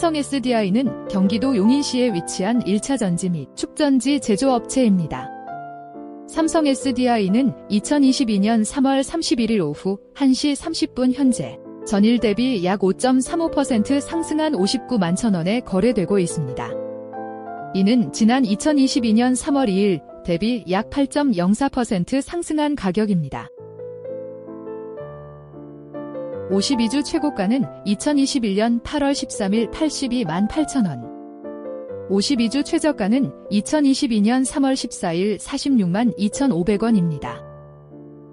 삼성 SDI는 경기도 용인시에 위치한 1차 전지 및 축전지 제조업체입니다. 삼성 SDI는 2022년 3월 31일 오후 1시 30분 현재 전일 대비 약 5.35% 상승한 59만 천원에 거래되고 있습니다. 이는 지난 2022년 3월 2일 대비 약 8.04% 상승한 가격입니다. 52주 최고가는 2021년 8월 13일 82만 8천원. 52주 최저가는 2022년 3월 14일 46만 2,500원입니다.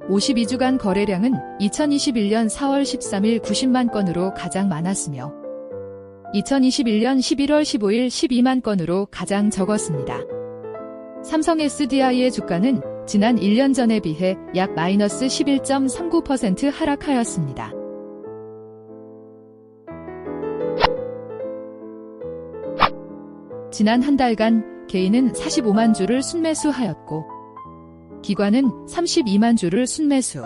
52주간 거래량은 2021년 4월 13일 90만 건으로 가장 많았으며 2021년 11월 15일 12만 건으로 가장 적었습니다. 삼성 SDI의 주가는 지난 1년 전에 비해 약 마이너스 11.39% 하락하였습니다. 지난 한 달간 개인은 45만 주를 순매수하였고 기관은 32만 주를 순매수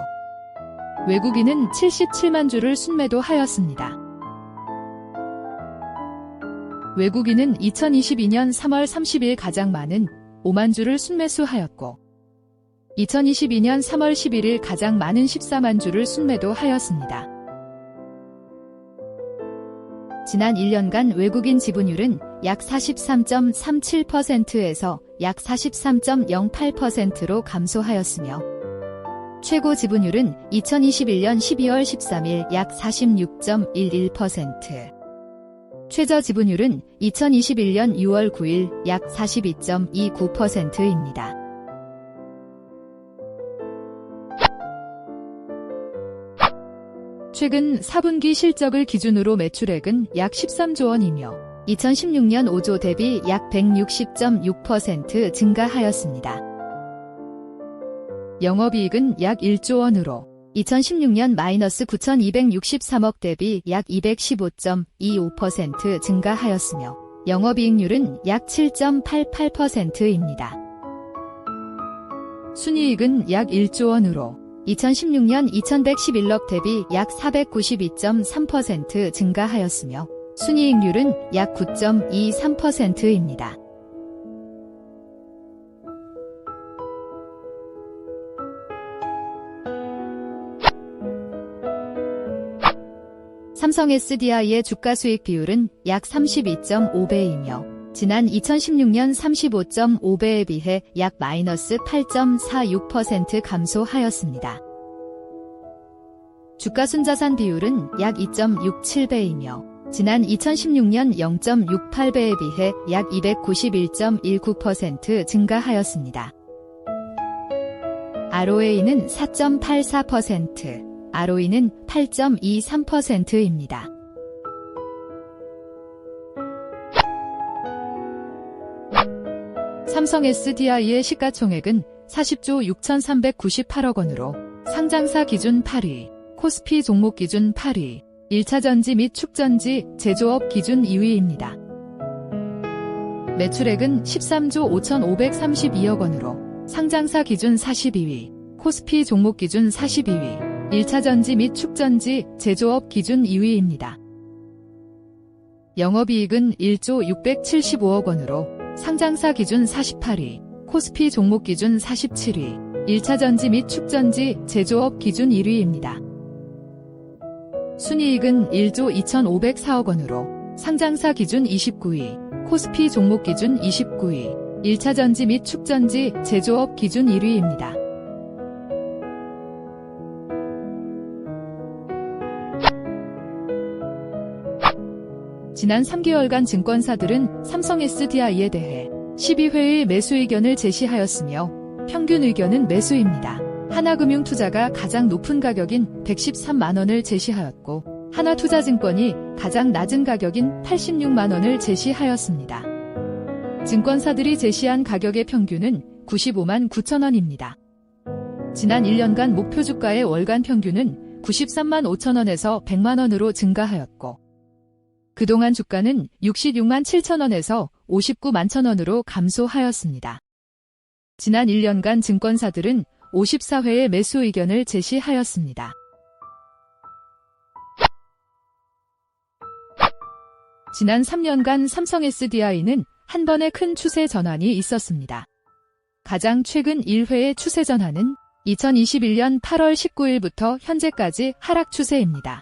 외국인은 77만 주를 순매도 하였습니다. 외국인은 2022년 3월 30일 가장 많은 5만 주를 순매수하였고 2022년 3월 11일 가장 많은 14만 주를 순매도하였습니다. 지난 1년간 외국인 지분율은 약 43.37%에서 약 43.08%로 감소하였으며 최고 지분율은 2021년 12월 13일 약 46.11%, 최저 지분율은 2021년 6월 9일 약 42.29%입니다. 최근 4분기 실적을 기준으로 매출액은 약 13조 원이며 2016년 5조 대비 약 160.6% 증가하였습니다. 영업이익은 약 1조 원으로 2016년 마이너스 9,263억 대비 약 215.25% 증가하였으며 영업이익률은 약 7.88%입니다. 순이익은 약 1조 원으로 2016년 2111억 대비 약 492.3% 증가하였으며 순이익률은 약 9.23%입니다. 삼성 SDI의 주가 수익 비율은 약 32.5배이며 지난 2016년 35.5배에 비해 약 마이너스 8.46% 감소하였습니다. 주가 순자산 비율은 약 2.67배이며 지난 2016년 0.68배에 비해 약 291.19% 증가하였습니다. ROA는 4.84%, ROE는 8.23%입니다. 삼성 SDI의 시가총액은 40조 6,398억 원으로 상장사 기준 8위, 코스피 종목 기준 8위, 1차 전지 및 축전지 제조업 기준 2위입니다. 매출액은 13조 5,532억 원으로 상장사 기준 42위, 코스피 종목 기준 42위, 1차 전지 및 축전지 제조업 기준 2위입니다. 영업이익은 1조 675억 원으로 상장사 기준 48위, 코스피 종목 기준 47위, 1차 전지 및 축전지 제조업 기준 1위입니다. 순이익은 1조 2,504억 원으로 상장사 기준 29위, 코스피 종목 기준 29위, 1차 전지 및 축전지 제조업 기준 1위입니다. 지난 3개월간 증권사들은 삼성 SDI에 대해 12회의 매수 의견을 제시하였으며 평균 의견은 매수입니다. 하나금융투자가 가장 높은 가격인 113만원을 제시하였고 하나투자증권이 가장 낮은 가격인 86만원을 제시하였습니다. 증권사들이 제시한 가격의 평균은 95만 9천원입니다. 지난 1년간 목표 주가의 월간 평균은 93만 5천원에서 100만원으로 증가하였고 그동안 주가는 66만 7천원에서 59만 천원으로 감소하였습니다. 지난 1년간 증권사들은 54회의 매수 의견을 제시하였습니다. 지난 3년간 삼성 SDI는 한 번의 큰 추세 전환이 있었습니다. 가장 최근 1회의 추세 전환은 2021년 8월 19일부터 현재까지 하락 추세입니다.